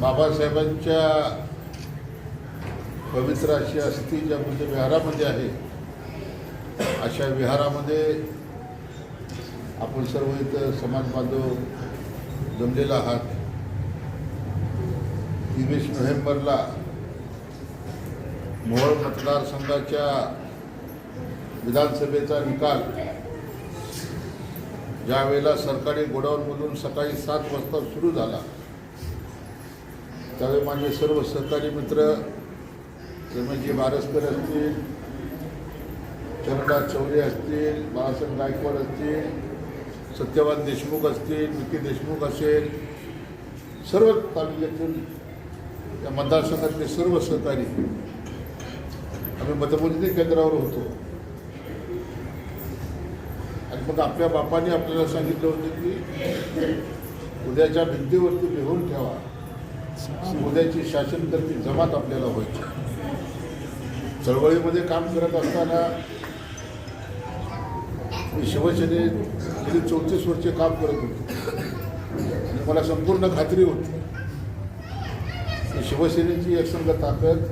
बाबासाहेबांच्या पवित्र अशी अस्थी ज्या म्हणजे विहारामध्ये आहे अशा विहारामध्ये आपण सर्व इथं समाज बांधव जमलेला आहात. तेवीस नोव्हेंबरला मोहोळ मतदारसंघाच्या विधानसभेचा निकाल ज्यावेळेला सरकारी गोडाऊनमधून सकाळी सात वाजता सुरू झाला त्यावेळी माझे सर्व सहकारी मित्र रमेशजी बारसकर असतील चरणदास चौरे असतील बाळासाहेब गायकवाड असतील सत्यवान देशमुख असतील विकी देशमुख असेल सर्व तालुक्यातून त्या मतदारसंघातले सर्व सहकारी आम्ही मतमोजणी केंद्रावर होतो. आणि मग आपल्या बापाने आपल्याला सांगितलं होतं की उद्याच्या भिंतीवरती लिहून ठेवा. उद्याची शासन करती जमात आपल्याला व्हायची. चळवळीमध्ये काम करत असताना मी शिवसेनेत गेली चौतीस वर्षे काम करत होतो. आणि मला संपूर्ण खात्री होती. की शिवसेनेची एकसंघ ताकद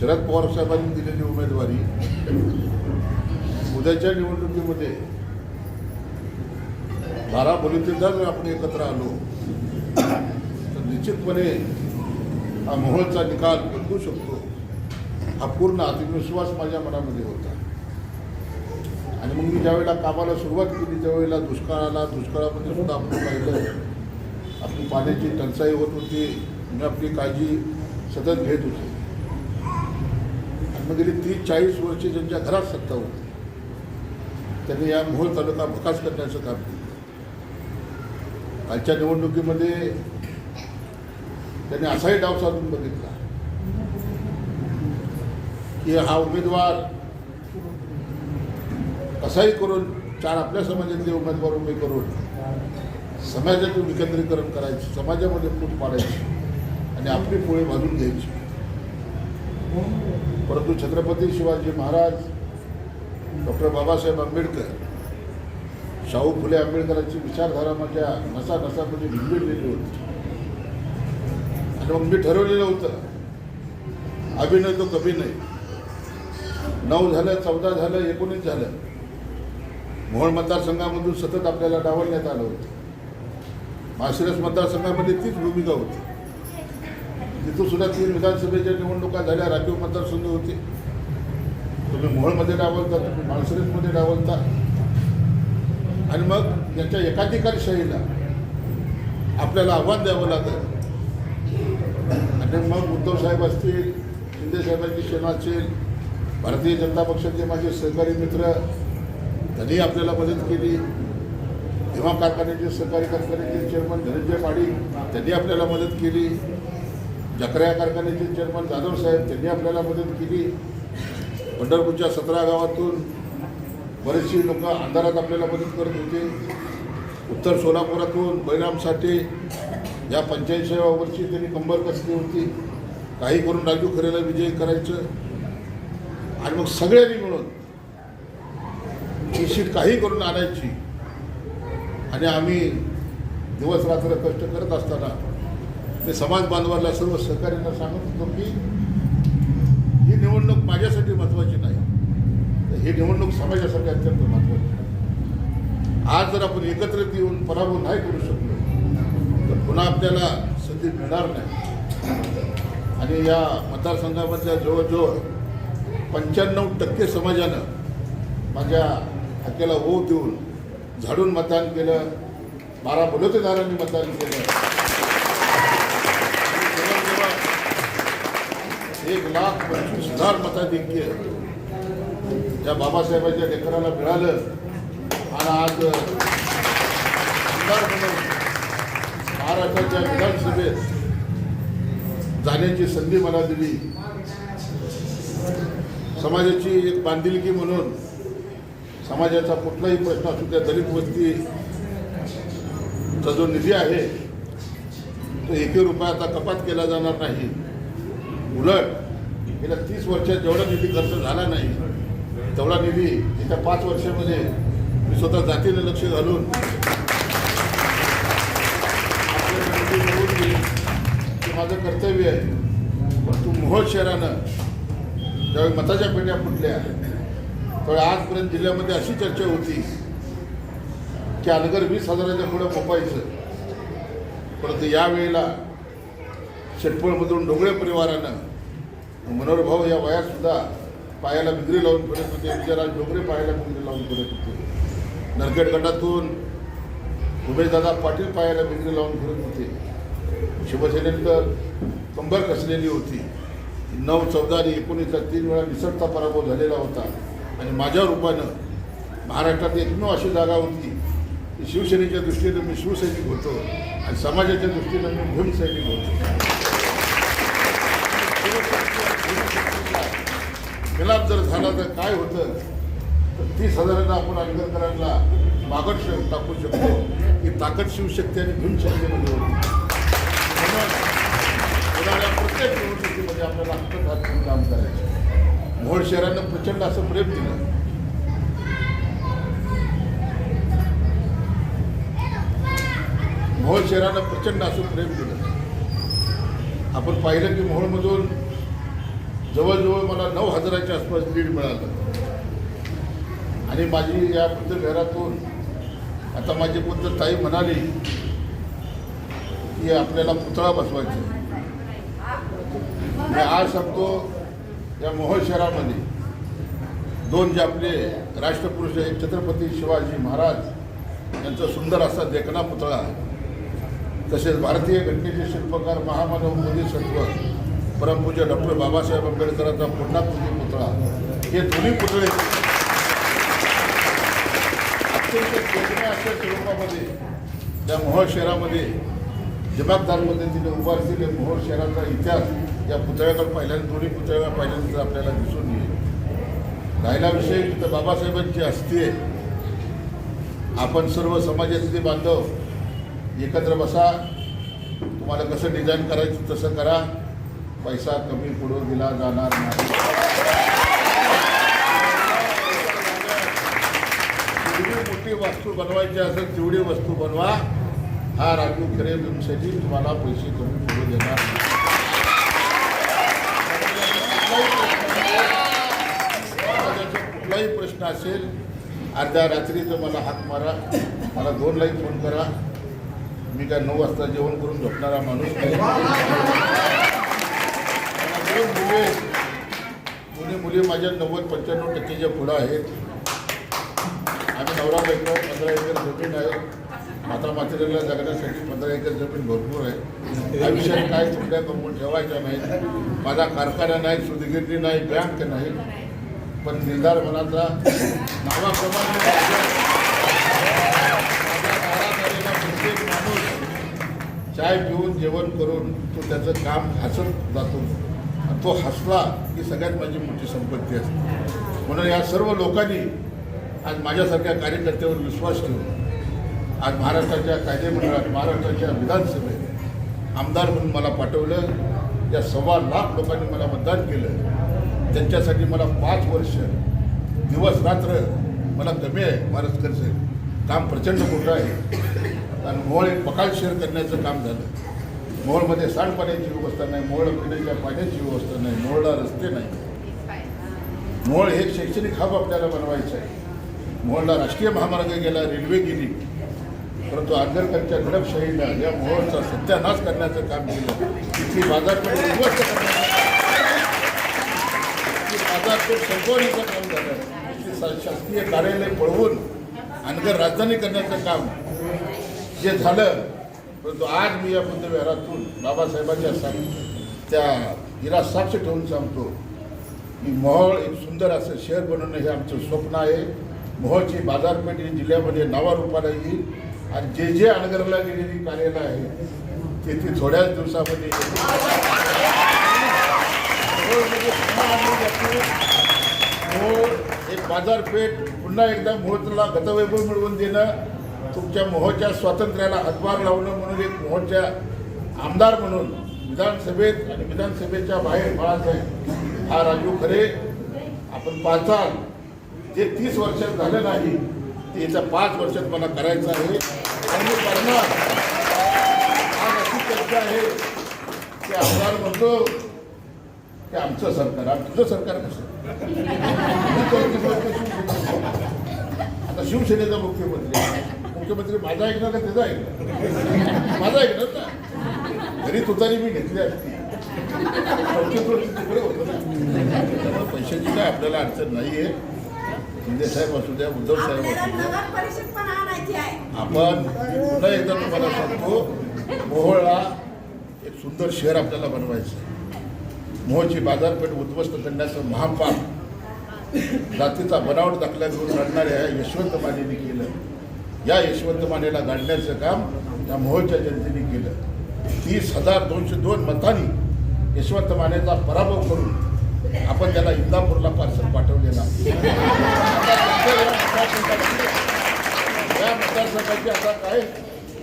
शरद पवार साहेबांनी दिलेली उमेदवारी उद्याच्या निवडणुकीमध्ये बारा बोलीतील जर आपण एकत्र आलो. तर निश्चितपणे हा मोहोळचा निकाल बदलू शकतो. हा पूर्ण आत्मविश्वास माझ्या मनामध्ये होता. आणि मग मी ज्यावेळेला कामाला सुरुवात केली त्यावेळेला दुष्काळ आला दुष्काळामध्ये सुद्धा आपण पाहिलं. आपली पाण्याची टंचाई होत होती. मी आपली काळजी सतत घेत होते. आणि मग गेली तीस चाळीस वर्षे ज्यांच्या घरात सत्ता होती. त्यांनी या मोहोळ तालुका प्रकाश करण्याचं काम केलं. कालच्या निवडणुकीमध्ये त्यांनी असाही डाव साधून बघितला की हा उमेदवार कसाही करून चार आपल्या समाजातले उमेदवार उभे करून समाजाचं विकेंद्रीकरण करायचं समाजामध्ये फूट पाडायची आणि आपली पोळी भाजून घ्यायची. परंतु छत्रपती शिवाजी महाराज डॉक्टर बाबासाहेब आंबेडकर शाहू फुले आंबेडकरांची विचारधारा माझ्या नसा नसामध्ये भिंबलेली होती. आणि मग मी ठरवलेलं होतं अभिनय तो कभी नाही. नऊ झालं चौदा झालं एकोणीस झालं. मोहन मतदारसंघामधून सतत आपल्याला डावलण्यात आलं होतं. माशिरस मतदारसंघामध्ये तीच भूमिका होती. तिथून सुद्धा तीन विधानसभेच्या निवडणुका झाल्या राखीव मतदारसंघ होती. तुम्ही मोहोळमध्ये डावलता तुम्ही माणसरीमध्ये डावलता. आणि मग याच्या एकाधिकारशाहीला आपल्याला आव्हान द्यावं लागतं आणि मग उद्धव साहेब असतील शिंदे साहेबांची सेना असेल भारतीय जनता पक्षाचे माझे सहकारी मित्र त्यांनी आपल्याला मदत केली. विमा कारखान्याचे सहकारी कारखान्याचे चेअरमन धनंजय माडी त्यांनी आपल्याला मदत केली. जकऱ्या कारखान्याचे चेअरमन जाधव साहेब त्यांनी आपल्याला मदत केली. पंढरपूरच्या सतरा गावातून बरेचशी लोक अंधारात आपल्याला मदत करत होते. उत्तर सोलापुरातून बैराम साठे या पंच्याऐंशीव्या वर्षी त्यांनी कंबर कसली होती. काही करून राजू खरेला विजय करायचं. आणि मग सगळ्यांनी मिळून ही सीट काही करून आणायची. आणि आम्ही दिवस रात्र कष्ट करत असताना मी समाज बांधवांना सर्व सहकार्यांना सांगत होतो की निवडणूक माझ्यासाठी महत्त्वाची नाही. तर ही निवडणूक समाजासाठी अत्यंत महत्त्वाची आज जर आपण एकत्रित येऊन पराभव नाही करू शकलो तर पुन्हा आपल्याला संधी मिळणार नाही. आणि या मतदारसंघामधल्या जवळजवळ पंच्याण्णव टक्के समाजानं माझ्या हाकेला होऊ देऊन झाडून मतदान केलं बारा बलुतेदारांनी मतदान केलं जवळजवळ एक लाख पंचवीस हजार मताधिक्य ज्या बाबासाहेबांच्या लेकराला मिळालं. आणि आज आमदार म्हणून महाराष्ट्राच्या विधानसभेत जाण्याची संधी मला दिली. समाजाची एक बांधिलकी म्हणून समाजाचा कुठलाही प्रश्न असू त्या दलित वस्तीचा जो निधी आहे तो एकही रुपया आता कपात केला जाणार नाही. उलट गेल्या तीस वर्षात जेवढा निधी खर्च झाला नाही तेवढा निधी येत्या पाच वर्षामध्ये मी स्वतः जातीने लक्ष घालून आपल्याला हे माझं कर्तव्य आहे. परंतु मोहोळ शहरानं ज्यावेळी मताच्या पेट्या फुटल्या त्यावेळी आजपर्यंत जिल्ह्यामध्ये अशी चर्चा होती की अनगर वीस हजाराच्या पुढे मोपायचं परंतु यावेळेला शेटपळमधून डोंगळे परिवारानं मनोहरभाऊ या वयातसुद्धा पायाला बिगरी लावून फिरत होते. विजयराज डोंगरे पायाला बिगरी लावून फिरत होते. नरखेड गटातून उमेशदादा पाटील पायाला बिगरी लावून फिरत होते. शिवसेनेत तर कंबर कसलेली होती. नऊ चौदा आणि एकोणीसचा तीन वेळा निसटता पराभव झालेला होता. आणि माझ्या रूपानं महाराष्ट्रात एकमेव अशी जागा होती की शिवसेनेच्या दृष्टीनं मी शिवसैनिक होतो आणि समाजाच्या दृष्टीनं मी भूमसैनिक होतो. मिलाप जर झाला तर काय होतं? तर तीस हजारांना आपण आंबेडकरांना मागट टाकू शकतो. की ताकद शिवशक्ती आणि भीमशक्तीमध्ये होती. म्हणून प्रत्येक निवडणुकीमध्ये आपल्याला हातात हात घेऊन काम करायचं. मोहोळ शहरानं प्रचंड असं प्रेम दिलं. मोहोळ शहरानं प्रचंड असं प्रेम दिलं. आपण पाहिलं की मोहोळमधून जवळजवळ मला नऊ हजाराच्या आसपास लीड मिळालं. आणि माझी या घरातून आता माझी बुद्ध ताई म्हणाली की आपल्याला पुतळा बसवायचा मी आज सांगतो या मोहोळ शहरामध्ये दोन जे आपले राष्ट्रपुरुष आहेत छत्रपती शिवाजी महाराज यांचा सुंदर असा देखना पुतळा आहे. तसेच भारतीय घटनेचे शिल्पकार महामानव मोदी सत्व परमपूज्य डॉक्टर बाबासाहेब आंबेडकरांचा पूर्णाकृती पुतळा. हे दोन्ही पुतळे अत्यंत देखण्या अशा स्वरूपामध्ये त्या मोहोळ शहरामध्ये जबाबदार तिने उभारलेले मोहोळ शहराचा इतिहास या पुतळ्याकडे पहिल्यांदा दोन्ही पुतळ्या पाहिल्यानंतर आपल्याला दिसून येईल. राहिला विषय तर बाबासाहेबांची असते आपण सर्व समाजातले बांधव एकत्र बसा. तुम्हाला कसं डिझाईन करायचं तसं करा. पैसा कमी पुढं दिला जाणार नाही. जेवढी मोठी वस्तू बनवायची असेल तेवढी वस्तू बनवा. हा राजू खरे तुमच्यासाठी तुम्हाला पैसे कमी पुढे देणार नाही. कुठलाही प्रश्न असेल अर्ध्या रात्रीचं मला हाक मारा. मला दोन लाईन फोन करा. मी काय नऊ वाजता जेवण करून झोपणारा माणूस नाही मुले मुली माझ्या नव्वद पंच्याण्णव टक्केच्या पुढं आहेत. आम्ही नवरा बायको पंधरा एकर जमीन आहे. माता मातेला जगण्यासाठी पंधरा एकर जमीन भरपूर आहे. या विषयात काय तुमच्या कमवून ठेवायच्या नाही. माझा कारखाना नाही सुधगिरणी नाही बँक नाही. पण निर्धार मनाचा नावाप्रमाणे प्रत्येक माणूस चाय पिऊन जेवण करून तो त्याचं काम हसत जातो. तो हसला ही सगळ्यात माझी मोठी संपत्ती असते. म्हणून या सर्व लोकांनी आज माझ्यासारख्या कार्यकर्त्यावर विश्वास ठेवून आज महाराष्ट्राच्या कायदेमंडळात महाराष्ट्राच्या विधानसभेत आमदार म्हणून मला पाठवलं या सव्वा लाख लोकांनी मला मतदान केलं. त्यांच्यासाठी मला पाच वर्ष दिवस रात्र मला कमी आहे महाराष्ट्र काम प्रचंड मोठं आहे. आणि मोहोळ एक पकाल शेअर करण्याचं काम झालं. मोळमध्ये सांडपाण्याची व्यवस्था नाही मोळ पिण्याच्या पाण्याची व्यवस्था नाही मोळला रस्ते नाही. मोळ हे शैक्षणिक हब आपल्याला बनवायचं आहे. मोळला राष्ट्रीय महामार्ग गेला रेल्वे गेली परंतु आंबेडकरच्या घडपशाहीनं या मोळचा सत्यानाश करण्याचं काम केलं. इथली बाजारपेठ उद्ध्वस्त करण्याचं बाजारपेठ संपवण्याचं काम झालं. इथली सा- शासकीय कार्यालय पळवून अनगर राजधानी करण्याचं काम जे झालं परंतु आज मी या बुद्धविहारातून बाबासाहेबांच्या सांग त्या हिरा साक्ष ठेवून सांगतो की मोहोळ एक सुंदर असं शहर बनवणं हे आमचं स्वप्न आहे. मोहोळची बाजारपेठ जिल्ह्यामध्ये नावारूपाला येईल. आणि जे जे अनगरला गेलेली कार्यालय आहे ते ती थोड्याच दिवसामध्ये मोहोळ एक बाजारपेठ पुन्हा एकदा मोहोळला गतवैभव मिळवून देणं तुमच्या मोहोळच्या स्वातंत्र्याला हातभार लावणं म्हणून एक मोहोळच्या आमदार म्हणून विधानसभेत आणि विधानसभेच्या बाहेर बाळासाहेब हा राजू खरे आपण पाहताल जे तीस वर्षात झालं नाही ते याच्या पाच वर्षात मला करायचं आहे. आणि मी करणार. आज अशी चर्चा आहे की आमदार म्हणतो की आमचं सरकार आणि तुझं सरकार कसं? आता शिवसेनेचा मुख्यमंत्री आहे. मुख्यमंत्री माझा ऐकणार का त्याचा ऐकणार? माझा ऐकणार ना? जरी तुतारी मी घेतली असती पैशाची काय आपल्याला अडचण नाही आहे शिंदे साहेब असू द्या उद्धव साहेब असू द्या. आपण पुन्हा एकदा तुम्हाला सांगतो मोहोळला एक सुंदर शहर आपल्याला बनवायचं आहे. मोहोळची बाजारपेठ उद्ध्वस्त करण्याचं महापाप. जातीचा बनावट दाखला घेऊन लढणाऱ्या यशवंत मानेने केलं. या यशवंत मानेला गाडण्याचं काम या मोहोळच्या जनतेने केलं. तीस हजार दोनशे दोन मतांनी यशवंत मानेचा पराभव करून आपण त्याला इंदापूरला पार्सल पाठवलेला या मतदारसंघाची- आता काय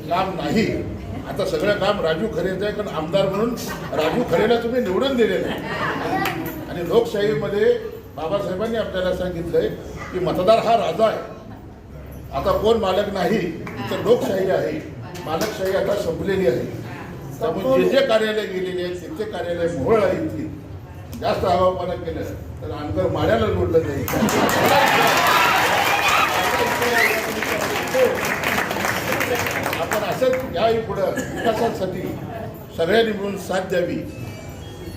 काम नाही. आता सगळं काम राजू खरेचं आहे कारण आमदार म्हणून राजू खरेला तुम्ही निवडून दिलेलं आहे. आणि लोकशाहीमध्ये बाबासाहेबांनी आपल्याला सांगितलंय की मतदार हा राजा आहे. आता कोण मालक नाही तर लोकशाही आहे. मालकशाही आता संपलेली आहे. त्यामुळे जे जे कार्यालय गेलेले आहेत ते ते कार्यालय मोहळ येतील जास्त हवामानात केलं तर अंतर माड्याला जोडलं जाईल. आपण असंच याही पुढं विकासासाठी सगळ्यांनी मिळून साथ द्यावी.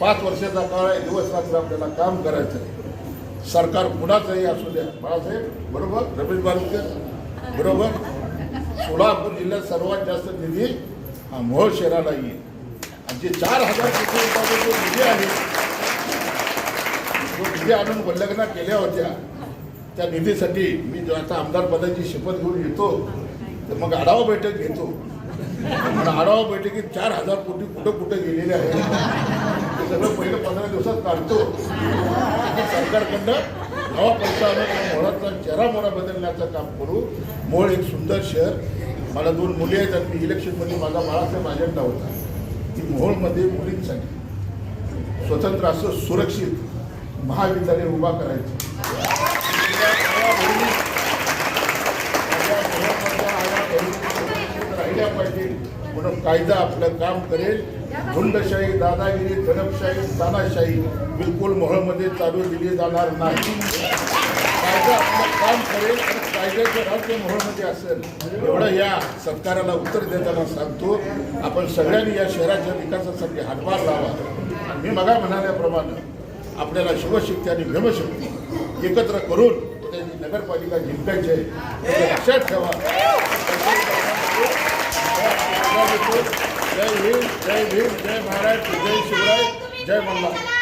पाच वर्षाचा काळ आहे दिवस रात्र आपल्याला काम करायचं आहे. सरकार कुणाचंही असू द्या बाळासाहेब बरोबर रमेश बालकर बरोबर? सोलापूर जिल्ह्यात सर्वात जास्त निधी हा मोहोळ शहराला येईल. आणि जे चार हजार कोटी रुपयाचा जो निधी आहे जो निधी आणून वल्लग्ना केल्या होत्या त्या निधीसाठी मी जो आता आमदार पदाची शपथ घेऊन येतो तर मग आढावा बैठक घेतो. आणि आढावा बैठकीत चार हजार कोटी कुठं कुठं गेलेले आहेत ते सगळं पहिलं पंधरा दिवसात काढतो. सरकारकडनं नवा पैसा आणून मोळाचा चेहरा मोहरा बदलण्याचं काम करू. मोळ एक सुंदर शहर मला दोन मुली आहेत आणि मी इलेक्शनमध्ये माझा बाळासाहेब अजेंडा होता. की मोहोळमध्ये मुलींसाठी स्वतंत्र असं सुरक्षित महाविद्यालय उभा करायचं. राहिल्या पाहिजे म्हणून कायदा आपलं काम करेल. गुंडशाही दादागिरी दडपशाही तानाशाही बिलकुल मोहळमध्ये चालू दिली जाणार नाही. कायदा आपलं काम करेल आणि कायद्याचं राज्य मोहळमध्ये असेल एवढं या सरकाराला उत्तर देताना सांगतो. आपण सगळ्यांनी या शहराच्या विकासासाठी हातभार लावा. मी मगा म्हणाल्याप्रमाणे आपल्याला शिवशक्ती आणि भीमशक्ती एकत्र करून त्यांनी नगरपालिका जिंकायची आहे. लक्षात ठेवा. जय हिंद जय भीम जय महाराष्ट्र जय शिवराय जय मल्ला